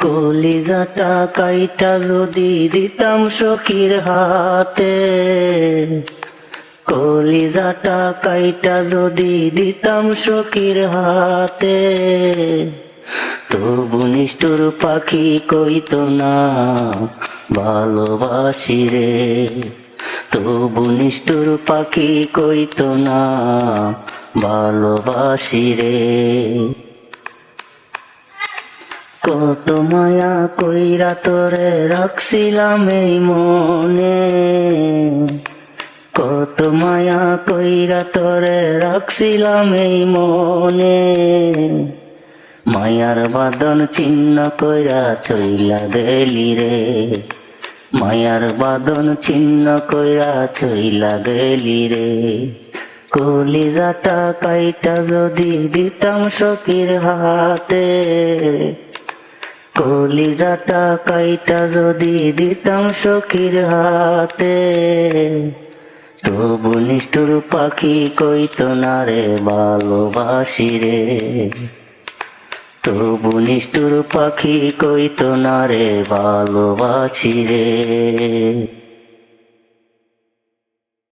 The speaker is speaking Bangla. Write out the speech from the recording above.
কলিজাটা কাইটা যদি দিতাম সখীর হাতে, কলিজাটা কাইটা যদি দিতাম সখীর হাতে। তবু নিষ্ঠুর পাখি কইত না, ভালোবাসি রে। তবু নিষ্ঠুর পাখি কইতো না, ভালোবাসি রে। কত মায়া কইরা তোরে রাখছিলাম এই মনে। কত মায়া কইরা তোরে রাখছিলাম এই মনে। মায়ার বাদন চিহ্ন কইরা চইলা গেলি রে। মায়ার বাদন চিহ্ন কইরা চইলা গেলি রে। কলিজাটা কাইটা যদি দিতাম সখীর হাতে। কলিজাটা কাইটা যদি দিতাম সখীর হাতে, তবু নিষ্ঠুর পাখি কইত না রে ভালোবাসি রে। তো নিষ্ঠুর পাখি কইত না রে ভালোবাসি রে।